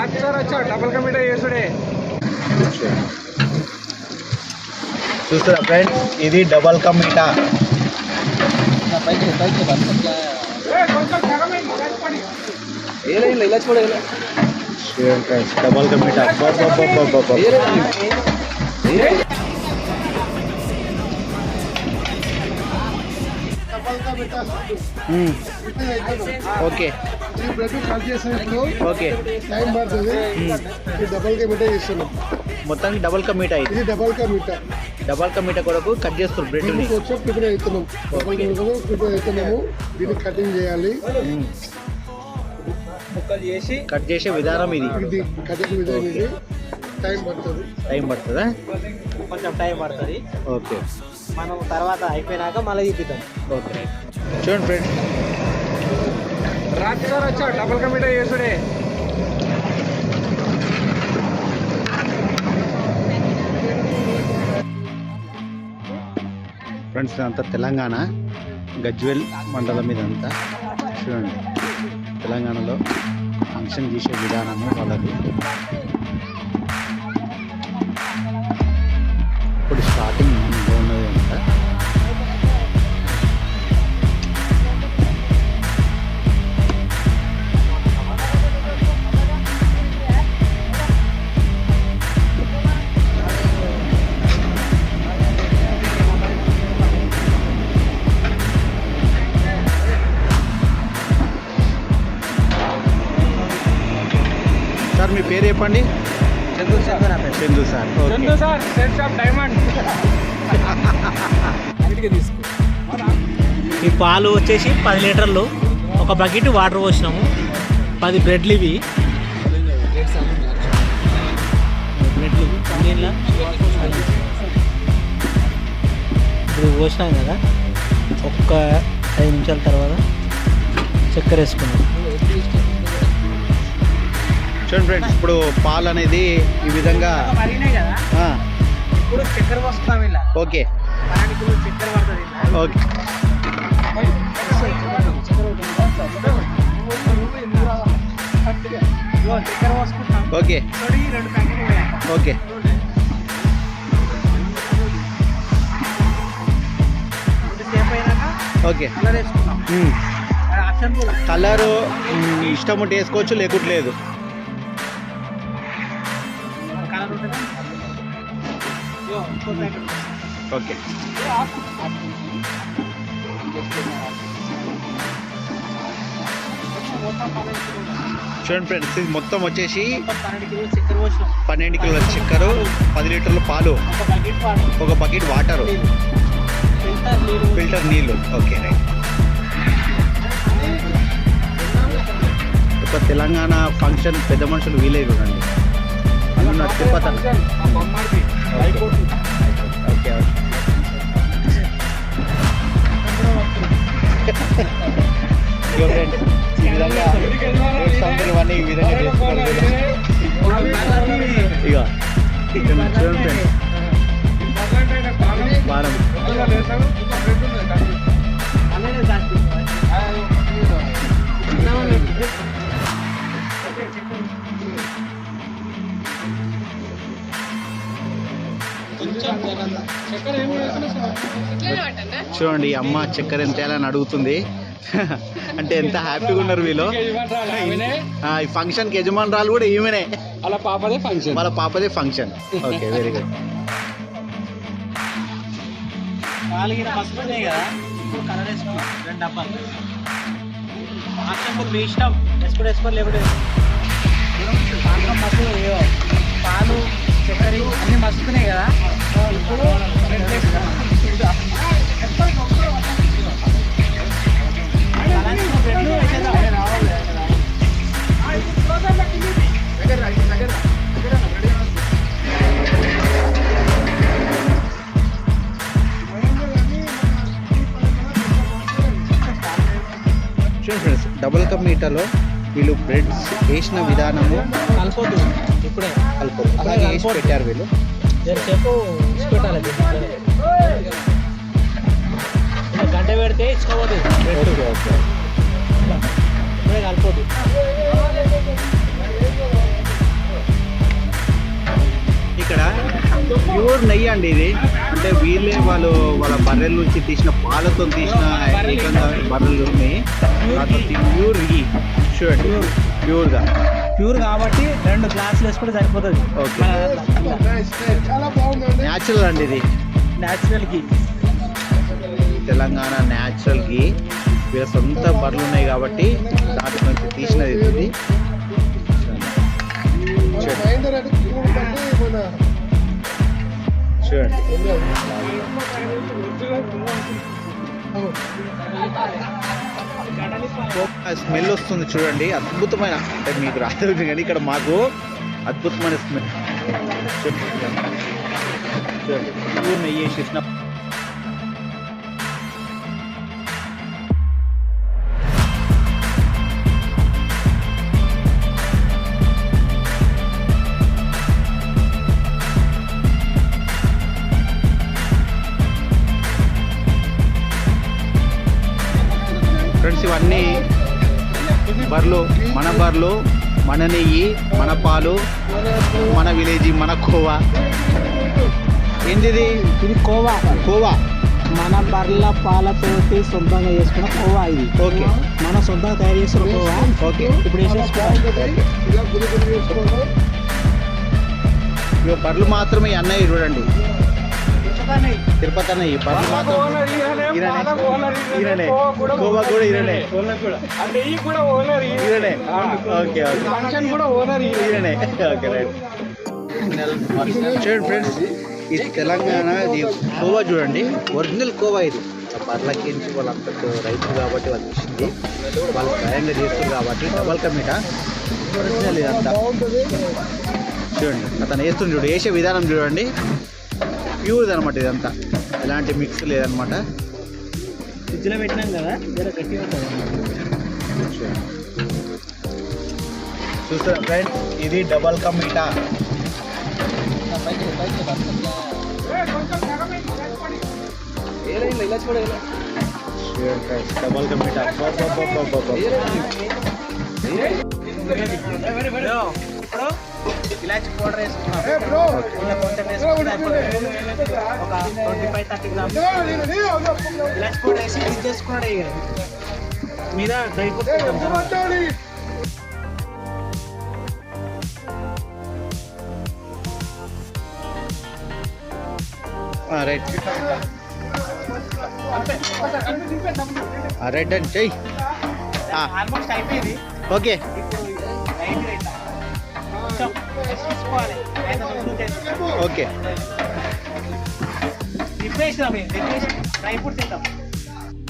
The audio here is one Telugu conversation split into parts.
రాత్రి వచ్చా డబుల్ కమిటీ చేసుడే. చూస్తారా ఫ్రెండ్స్ ఇది డబల్ ఫ్రెండ్స్ డబల్ కమ్మీటా ఓకే బ్రెడ్ కట్ చేసినప్పుడు ఓకే టైం పడుతుంది. ఈ డబల్ కా మిఠాయి ఇస్తున్నాం మొత్తానికి డబల్ కమ్మీటా ఇది ఇది డబల్ కా మిఠా డబల్ కమ్మీటా కొరకు కట్ చేస్తారు బ్రెడ్ని దీనికి వచ్చి ప్రిపేర్ అవుతున్నాం. డబల్ కా మిఠా ప్రిపేర్ అవుతున్నాము. దీన్ని కటింగ్ చేయాలి. ముక్కలు చేసి కట్ చేసే విధానం ఇది. ఇది కటింగ్ విధానం ఇది. టైం పడుతుంది. టైం పడుతుందా? కొంచెం టైం పడుతుంది. ఓకే మనం తర్వాత అయిపోయినాక మళ్ళీ చూపిద్దాం. ఓకే చూడండి ఫ్రెండ్స్ రాత్రి వచ్చా డబుల్ కమిటీ చేసుడే. ఫ్రెండ్స్ ఇదంతా తెలంగాణ గజ్వెల్ మండలం ఇదంతా. చూడండి తెలంగాణలో ఫంక్షన్ చేసే విధానము వాళ్ళది. సార్ మీ పేరు చెప్పండి? Chandu sir. Chandu sir diamond. తీసుకో ఈ పాలు వచ్చేసి పది లీటర్లు. ఒక బకెట్ వాటర్ పోసినాము. పది బ్రెడ్లు ఇవి. బ్రెడ్లు దీనిలో ఇప్పుడు పోసినాం కదా. ఒక్క ఐదు నిమిషాల తర్వాత చక్కెర వేసుకున్నాం. చూడండి ఫ్రెండ్స్ ఇప్పుడు పాలు అనేది ఈ విధంగా ఇప్పుడు చక్కెర ఇలా. ఓకే. చక్కెర పడుతుంది. ఓకే. ఇదిగో చక్కెర పోసుకుంటాం. ఓకే. రెండు ప్యాకెట్లు. ఓకే. ఓకే. కలర్ ఇష్టం ఉంటే వేసుకోవచ్చు లేకుంటలేదు కలర్ ఓకే. చూడండి ఫ్రెండ్స్ ఇది మొత్తం వచ్చేసి పన్నెండు కిలోలు చక్కెర పది లీటర్ల పాలు ఒక బకెట్ వాటర్ ఫిల్టర్ నీళ్ళు. ఫిల్టర్ నీళ్ళు ఓకే రైట్. ఒక తెలంగాణ ఫంక్షన్ పెద్ద మనుషులు వీలే చూడండి. అన్న తిరుపతి ఇదిగో ఫ్రెండ్స్ ఈ విధంగా రేట్స్ అందరూ ఇవన్నీ ఈ విధంగా చేసుకోవాలి ఇక ఇక్కడ చూడండి ఈ అమ్మ చక్కెర ఎంత వేయాలని అడుగుతుంది. అంటే ఎంత హ్యాపీగా ఉన్నారు వీళ్ళు? ఆ, ఈ ఫంక్షన్కి యజమానురాలు కూడా ఈమెనే. అలా పాపదే ఫంక్షన్ వాళ్ళ పాపదే ఫంక్షన్ ఓకే వెరీ గుడ్ మీ ఇష్టం. లేకపోతే మస్తు పాలు చక్కెర అన్ని మస్తున్నాయి కదా. ఇప్పుడు ఫ్రెండ్స్ డబుల్ కప్ మీటర్లో వీళ్ళు బ్రెడ్స్ వేసిన విధానము కలపొద్దు ఇప్పుడే. కలుపు అలాగే వేసి పెట్టారు వీళ్ళు. ఇచ్చి పెట్టాలి గంట పెడితే ఇచ్చుకోవద్దు ఓకే ఓకే. ఇక్కడ ప్యూర్ నెయ్యి అండి ఇది. అంటే వీళ్ళే వాళ్ళు వాళ్ళ బర్రెల నుంచి తీసిన పాలతో తీసిన బర్రెలు ఉన్నాయి. ప్యూర్ ఈ ప్యూర్. ప్యూర్గా. ప్యూర్ కాబట్టి రెండు గ్లాసులు వేసుకుంటే సరిపోతుంది. న్యాచురల్ అండి ఇది. న్యాచురల్ గీ తెలంగాణ న్యాచురల్ గీ వీళ్ళ సొంత బర్రెలు ఉన్నాయి కాబట్టి దాటి నుంచి తీసినది ఇది. చూడండి. స్మెల్ వస్తుంది చూడండి. అద్భుతమైన అంటే మీకు రాదు కానీ ఇక్కడ మాకు అద్భుతమైన స్మెల్. చూడండి. ప్యూర్ నెయ్యి చేసినప్పుడు ఫ్రెండ్స్ ఇవన్నీ బర్లు మన బర్లు మన నెయ్యి మన పాలు మన విలేజ్ మన కోవా. ఏంది ఇది కోవా. కోవా. మన బర్ల పాలతోటి సొంతంగా చేసుకున్న కోవా ఇది. ఓకే. మన సొంతంగా తయారు చేసిన కోవా. ఓకే. ఇప్పుడు వేసేసుకోవాలి బర్రెలు మాత్రమే అన్నయ్య చూడండి. తిరుపతి అన్నయ్య బర్రెలు మాత్రం ఈయననే కోవా కూడా ఈయననే ఈయననే ఓకే ఓకే. ఫంక్షన్ కూడా ఓనర్ ఈయననే ఓకే రైట్. చూడండి ఫ్రెండ్స్ ఇది తెలంగాణ ఇది కోవా చూడండి. ఒరిజినల్ కోవా ఇది. బర్లకించి వాళ్ళంతా రైతు కాబట్టి వాళ్ళు ఇచ్చింది వాళ్ళు స్వయంగా చేస్తారు కాబట్టి డబల్ కమిట. ఒరిజినల్ ఇదంతా. చూడండి అతను వేస్తుంది చూడు వేసే విధానం చూడండి. ప్యూర్ అనమాట ఇదంతా. ఎలాంటి మిక్స్ లేదనమాట ఫ్రిడ్జ్లో పెట్టినాం కదా జర గట్టిగా చూస్తారా ఫ్రెండ్స్ ఇది డబల్ కమిటా డబల్ కమిటా ఇప్పుడు ఇలాచి పౌడర్ వేసుకున్నాం. ఏ బ్రో! ఇలా కొంచెం అయిపోతుంది. ఒక ట్వంటీ ఫైవ్ థర్టీ గ్రామ్స్. ఇలాచి పౌడర్ వేసి మిక్స్ చేసుకున్నాడు ఇక మీద తర్వాత. రైట్ రెడ్ అండ్ చెయ్యి ఆల్మోస్ట్ అయిపోయింది. ఓకే. ఓకే.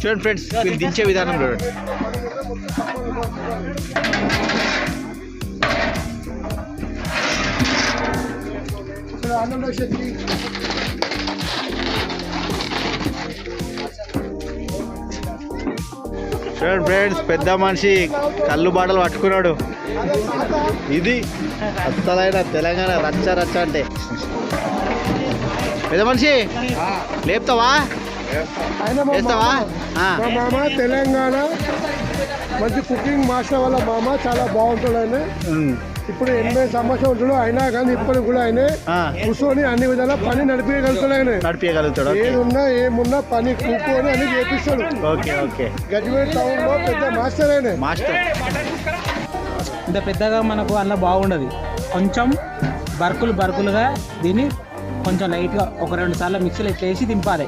చూడండి ఫ్రెండ్స్ వీళ్ళు దించే విధానం చూడండి. చూడండి ఫ్రెండ్స్ పెద్ద మనిషి కళ్ళు బాటలు పట్టుకున్నాడు. ఇది అసలైన తెలంగాణ రచ్చ రచ్చ అంటే. పెద్ద మనిషి లేపుతావా? మా వేస్తావా మామ. ఆ. మా మామ తెలంగాణ మంచి కుకింగ్ మాస్టర్ వాళ్ళ మామ చాలా బాగుంటాడు ఆయన. ఇప్పుడు ఎనభై సంవత్సరం ఉంటాడు అయినా కానీ ఇప్పటికి కూడా ఆయన కూర్చొని అన్ని విధాలా పని నడిపించగలుగుతాడు ఆయన. నడిపించగలుగుతాడు ఓకే. ఏదున్నా ఏమున్నా పని కూర్చొని అన్ని చేపిస్తాడు. Okay okay. గజ్వేల్ టౌన్లో పెద్ద మాస్టర్ ఆయన. మాస్టర్. ఇంత పెద్దగా మనకు అందులో బాగుండదు. కొంచెం బర్కులు బర్కులుగా దీన్ని కొంచెం లైట్గా ఒక రెండు సార్లు మిక్సీలో ఇట్లా వేసి దింపాలి.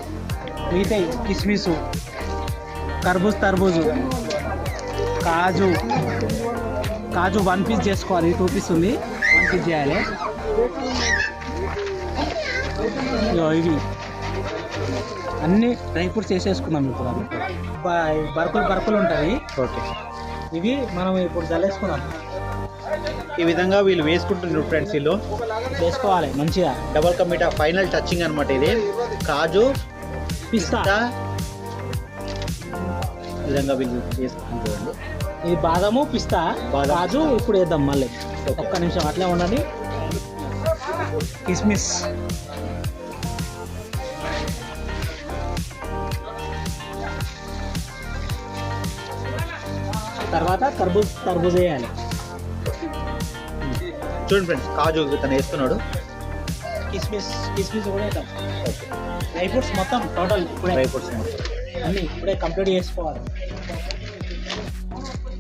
మిగతాయి కిస్మిస్ కర్బూజ్ తర్బూజు కాజు కాజు వన్ పీస్ చేసుకోవాలి. టూ పీస్ ఉంది. వన్ పీస్ చేయాలి. ఇవి. అన్ని డ్రై ఫ్రూట్స్ వేసేసుకున్నాం ఇప్పుడు బర్కులు బర్కులు ఉంటాయి. ఓకే. ఇవి మనం ఇప్పుడు జల్లేసుకున్నాం ఈ విధంగా వీళ్ళు వేసుకుంటున్నారు ఫ్రెండ్స్ వీళ్ళు. వేసుకోవాలి మంచిగా. డబల్ కమిటా ఫైనల్ టచింగ్ అనమాట ఇది. కాజు పిస్తా. విధంగా వీళ్ళు చేసుకుంటారు ఇది బాదము పిస్తా. కాజు ఇప్పుడు వేద్దాం మళ్ళీ. ఒక్క నిమిషం అట్లే ఉండండి. కిస్మిస్. తర్వాత కర్బూజ్ తర్బూజ్ వేయాలి చూడండి ఫ్రెండ్స్ కాజు తను వేస్తున్నాడు. కిస్మిస్ కిస్మిస్ కూడా వేద్దాం. డ్రై ఫ్రూట్స్ మొత్తం టోటల్ ఇప్పుడే. డ్రై ఫ్రూట్స్ అన్ని ఇప్పుడే కంప్లీట్ చేసుకోవాలి.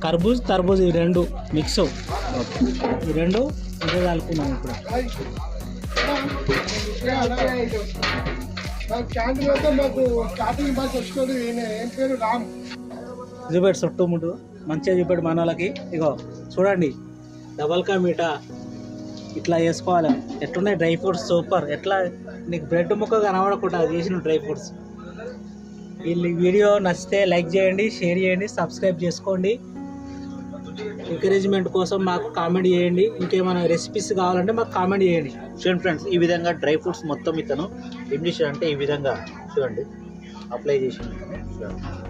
కర్బూజ్ తర్బూజ్ ఈ రెండు మిక్స్ ఈ రెండు ఇదే కలుపుకున్నాం ఇప్పుడు. చూపెట్టు చుట్టూ ముట్టు మంచిగా చూపెట్టు మన వాళ్ళకి. ఇగో చూడండి. డబల్ కా మీఠా ఇట్లా చేసుకోవాలి. ఎట్లున్నాయి డ్రై ఫ్రూట్స్? సూపర్. ఎట్లా? నీకు బ్రెడ్ ముక్క కనబడకుండా చేసిన డ్రై ఫ్రూట్స్. వీళ్ళు వీడియో నచ్చితే లైక్ చేయండి షేర్ చేయండి సబ్స్క్రైబ్ చేసుకోండి. ఎంకరేజ్మెంట్ కోసం మాకు కామెంట్ చేయండి. ఇంకేమైనా రెసిపీస్ కావాలంటే మాకు కామెంట్ చేయండి. చూడండి ఫ్రెండ్స్ ఈ విధంగా డ్రై ఫ్రూట్స్ మొత్తం ఇతను ఏం చేశాడంటే ఈ విధంగా చూడండి అప్లై చేసి చూడండి.